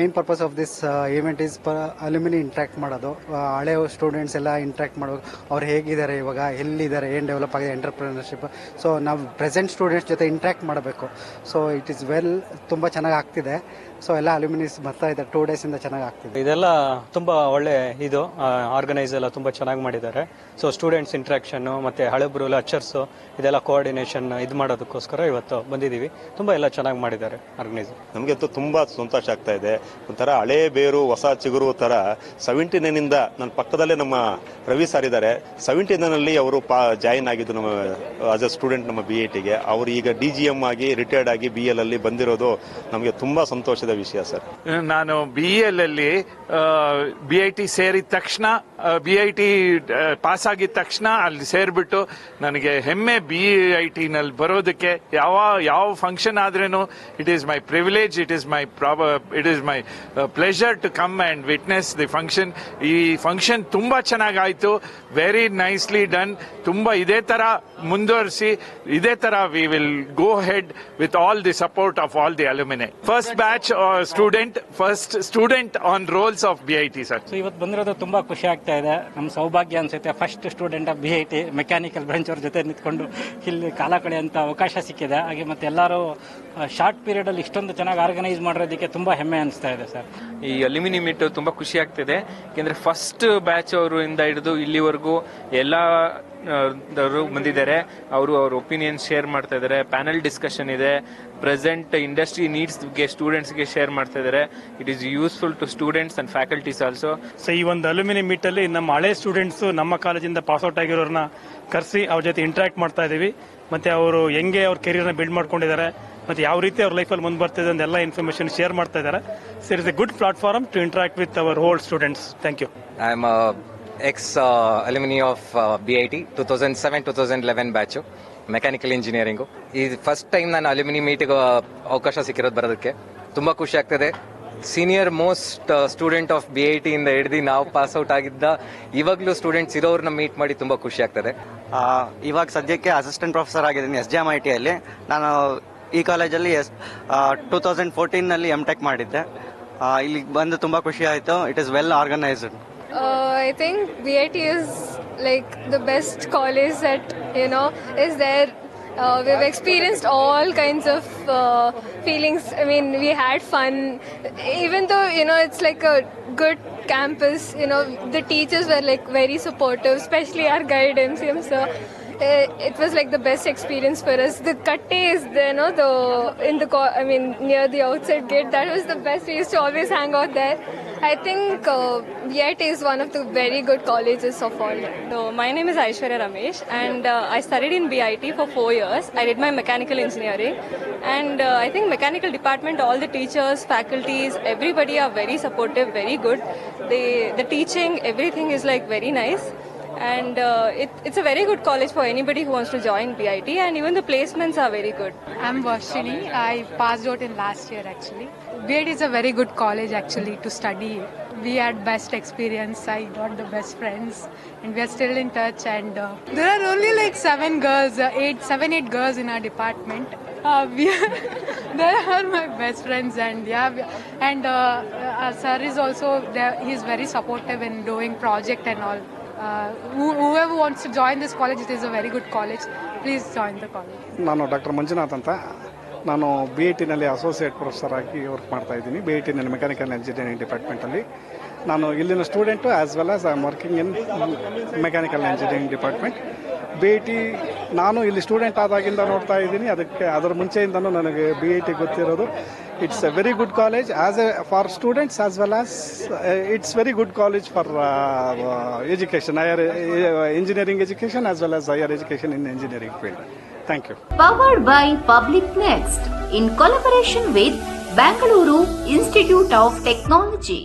Main purpose of this event is alumni interact ಮಾಡೋದು. ಹಳೆ students ಎಲ್ಲ ಇಂಟ್ರಾಕ್ಟ್ ಮಾಡೋದು. ಅವ್ರು ಹೇಗಿದ್ದಾರೆ ಇವಾಗ ಎಲ್ಲಿದ್ದಾರೆ ಏನು ಡೆವಲಪ್ ಆಗಿದೆ ಎಂಟರ್ಪ್ರಿನರ್ಶಿಪ್ ಸೊ ನಾವು ಪ್ರೆಸೆಂಟ್ ಸ್ಟೂಡೆಂಟ್ಸ್ ಜೊತೆ ಇಂಟ್ರಾಕ್ಟ್ ಮಾಡಬೇಕು. ಸೊ ಇಟ್ ಇಸ್ ವೆಲ್ ತುಂಬ ಚೆನ್ನಾಗಿ ಆಗ್ತಿದೆ. ಸೊ ಎಲ್ಲ ಅಲ್ಯೂಮಿನಿಸ್ ಬರ್ತಾ ಇದೆ ಟೂ ಡೇಸಿಂದ ಚೆನ್ನಾಗಿ ಆಗ್ತಿದೆ. ಇದೆಲ್ಲ ತುಂಬ ಒಳ್ಳೆ ಇದು. ಆರ್ಗನೈಸ್ ಎಲ್ಲ ತುಂಬ ಚೆನ್ನಾಗಿ ಮಾಡಿದ್ದಾರೆ. ಸೊ ಸ್ಟೂಡೆಂಟ್ಸ್ ಇಂಟ್ರಾಕ್ಷನ್ ಮತ್ತು ಹಳಬ್ರು ಲೆಕ್ಚರ್ಸ್ ಇದೆಲ್ಲ ಕೋಆರ್ಡಿನೇಷನ್ ಇದು ಮಾಡೋದಕ್ಕೋಸ್ಕರ ಇವತ್ತು ಬಂದಿದ್ದೀವಿ. ತುಂಬ ಎಲ್ಲ ಚೆನ್ನಾಗಿ ಮಾಡಿದ್ದಾರೆ ಆರ್ಗನೈಸ್ ನಮಗಂತೂ ತುಂಬ ಸಂತೋಷ ಆಗ್ತಾ ಇದೆ. ಒಂಥರ ಹಳೆ ಬೇರು, ಹೊಸ ಚಿಗುರು ತರ ಸೆವೆಂಟಿ ನೈನಿಂದ ನನ್ನ ಪಕ್ಕದಲ್ಲೇ ನಮ್ಮ ರವಿ ಸರ್ ಇದ್ದಾರೆ. ಸೆವೆಂಟಿ ನೈನಲ್ಲಿ ಅವರು ಪಾ ಜಾಯಿನ್ ಆಗಿದ್ದು ನಮ್ಮ ಆಸ್ ಅ ಸ್ಟೂಡೆಂಟ್ ನಮ್ಮ ಬಿ ಐ ಟಿಗೆ ಅವರು ಈಗ ಡಿ ಜಿ ಎಂ ಆಗಿ ರಿಟೈರ್ಡ್ ಆಗಿ ಬಿ ಎಲ್ ಅಲ್ಲಿ ಬಂದಿರೋದು ನಮಗೆ ತುಂಬ ಸಂತೋಷದ ವಿಷಯ ಸರ್ ನಾನು ಬಿ ಎಲ್ ಅಲ್ಲಿ ಬಿ ಐ ಟಿ ಸೇರಿದ ತಕ್ಷಣ ಬಿ ಐ ಟಿ ಪಾಸ್ ಆಗಿದ ತಕ್ಷಣ ಅಲ್ಲಿ ಸೇರಿಬಿಟ್ಟು ನನಗೆ ಹೆಮ್ಮೆ ಬಿ ಐ ಟಿನಲ್ಲಿ ಬರೋದಕ್ಕೆ ಯಾವ ಯಾವ ಫಂಕ್ಷನ್ ಆದ್ರೇನು it is my privilege it is my ಪ್ರಾಬ it is my pleasure to come and witness the function ಈ ಫಂಕ್ಷನ್ ತುಂಬ ಚೆನ್ನಾಗಾಯಿತು. ವೆರಿ ನೈಸ್ಲಿ ಡನ್ ತುಂಬ ಇದೇ ಥರ ಮುಂದುವರಿಸಿ, ಇದೇ ಥರ we will go head with all the support of all the alumni first batch student first student on rolls of B I T sir ಇವತ್ತು ಬಂದಿರೋದು ತುಂಬ ಖುಷಿ ಆಗ್ತಾ ಇದೆ. ನಮ್ಮ ಸೌಭಾಗ್ಯ ಅನಿಸುತ್ತೆ. First student of B I T mechanical branch ಅವ್ರ ಜೊತೆ ನಿಂತ್ಕೊಂಡು ಇಲ್ಲಿ ಕಾಲ ಕಳೆಯುವಂಥ ಅವಕಾಶ ಸಿಕ್ಕಿದೆ. ಹಾಗೆ ಮತ್ತೆ ಎಲ್ಲರೂ ಶಾರ್ಟ್ ಪೀರಿಯಡಲ್ಲಿ ಇಷ್ಟೊಂದು ಚೆನ್ನಾಗಿ ಆರ್ಗನೈಸ್ ಮಾಡಿರೋದಕ್ಕೆ ತುಂಬ ಹೆಮ್ಮೆ ಅನಿಸ್ತಾ ಇದೆ ಸರ್. ಈ ಅಲ್ಯೂಮಿನಿ ಮೀಟ್ ತುಂಬಾ ಖುಷಿ ಆಗ್ತಿದೆ. ಯಾಕೆಂದ್ರೆ ಫಸ್ಟ್ ಬ್ಯಾಚ್ ಅವರಿಂದ ಹಿಡಿದು ಇಲ್ಲಿವರೆಗೂ ಎಲ್ಲ ಬಂದಿದ್ದಾರೆ. ಅವರು ಅವ್ರ ಒಪಿನಿಯನ್ ಶೇರ್ ಮಾಡ್ತಾ ಇದ್ದಾರೆ. ಪ್ಯಾನಲ್ ಡಿಸ್ಕಷನ್ ಇದೆ. ಪ್ರೆಸೆಂಟ್ ಇಂಡಸ್ಟ್ರಿ ನೀಡ್ಸ್ಗೆ ಸ್ಟೂಡೆಂಟ್ಸ್ಗೆ ಶೇರ್ ಮಾಡ್ತಾ ಇದ್ದಾರೆ. It is useful to students and faculties also so ಈ ಒಂದು ಅಲ್ಯೂಮಿನಿ ಮೀಟ್ ಅಲ್ಲಿ ನಮ್ಮ ಹಳೆ ಸ್ಟೂಡೆಂಟ್ಸ್ ನಮ್ಮ ಕಾಲೇಜಿಂದ ಪಾಸ್ ಔಟ್ ಆಗಿರೋರನ್ನ ಕರೆಸಿ ಅವ್ರ ಜೊತೆ ಇಂಟ್ರಾಕ್ಟ್ ಮಾಡ್ತಾ ಇದೀವಿ. ಮತ್ತೆ ಅವರು ಹೆಂಗೆ ಅವ್ರ ಕೆರಿಯರ್ನ ಬಿಲ್ಡ್ ಮಾಡ್ಕೊಂಡಿದ್ದಾರೆ. ಮತ್ತೆ ಯಾವ ರೀತಿ ಅವ್ರ ಲೈಫಲ್ಲಿ ಮುಂದೆ ಬರ್ತಿದೆ ಅಂತ ಎಲ್ಲ ಇನ್ಫಾರ್ಮೇಶನ್ ಶೇರ್ ಮಾಡ್ತಾ ಇದ್ದಾರೆ. So it's a good platform to interact with our old students thank you I am ex alumni of B I T two thousand seven two thousand eleven batch mechanical engineering ಈ first time ನಾನು alumni ಮೀಟಿಗೆ ಅವಕಾಶ ಸಿಕ್ಕಿರೋದು ಬರೋದಕ್ಕೆ ತುಂಬ ಖುಷಿ ಆಗ್ತದೆ. Senior most student of B I T ಇಂದ ಹಿಡಿದು ನಾವು ಪಾಸ್ ಔಟ್ ಆಗಿದ್ದ ಇವಾಗಲೂ ಸ್ಟೂಡೆಂಟ್ಸ್ ಇರೋರನ್ನ ಮೀಟ್ ಮಾಡಿ ತುಂಬ ಖುಷಿ ಆಗ್ತದೆ. ಆ, ಇವಾಗ ಸದ್ಯಕ್ಕೆ ಅಸಿಸ್ಟೆಂಟ್ ಪ್ರೊಫೆಸರ್ ಆಗಿದ್ದೀನಿ ಎಸ್ ಜೆ ಎಂ ಐ ಟಿಯಲ್ಲಿ ನಾನು ಈ ಕಾಲೇಜಲ್ಲಿ ಎಸ್ ಟು ತೌಸಂಡ್ ಫೋರ್ಟೀನಲ್ಲಿ ಎಂ ಟೆಕ್ ಮಾಡಿದ್ದೆ ಇಲ್ಲಿಗೆ ಬಂದು ತುಂಬ ಖುಷಿ ಆಯಿತು it is well organised I think think A T is like the best college at you know there Uh, we've experienced all kinds of uh, feelings. I mean, we had fun, even though you know it's like a good campus. You know, the teachers were like very supportive, especially our guide MCM sir. It was like the best experience for us. The katte is there, no, the in the I mean near the outside gate. That was the best. We used to always hang out there. I think uh, is one of the very good colleges of all. So my name is Aishwarya Ramesh and uh, I studied in BIT for four years. I did my mechanical engineering and uh, I think mechanical department, all the teachers, faculties, everybody are very supportive, very good. They, the teaching, everything is like very nice. And uh, it, it's a very good college for anybody who wants to join BIT and even the placements are very good. I'm Varshini. I passed out in last year actually. BIT is a very good college actually to study. We had best experience. I got the best friends, and we are still in touch. And uh, there are only like seven girls, uh, eight, seven, eight girls in our department. Uh, we they are my best friends, and yeah, and uh, sir is also there. He's very supportive in doing project and all. Uh, who- whoever wants to join this college, it is a very good college. Please join the college. ನಾನು doctor Manjunath ಅಂತ ನಾನು B I ಟಿನಲ್ಲಿ associate professor ಆಗಿ work ಮಾಡ್ತಾ ಇದ್ದೀನಿ B I ಟಿನಲ್ಲಿ mechanical engineering ಡಿಪಾರ್ಟ್ಮೆಂಟಲ್ಲಿ ನಾನು ಇಲ್ಲಿನ student as well as I am working in mechanical engineering department B I T ನಾನು ಇಲ್ಲಿ ಸ್ಟೂಡೆಂಟ್ ಆದಾಗಿಂದ ನೋಡ್ತಾ ಇದ್ದೀನಿ. ಅದಕ್ಕೆ ಅದರ ಮುಂಚೆಯಿಂದನೂ ನನಗೆ ಬಿ ಐ ಟಿ ಗೊತ್ತಿರೋದು. It's a very good college as a for students as well as it's very good college for education higher engineering education as well as higher education in engineering field thank you powered by public next in collaboration with Bangalore institute of Technology.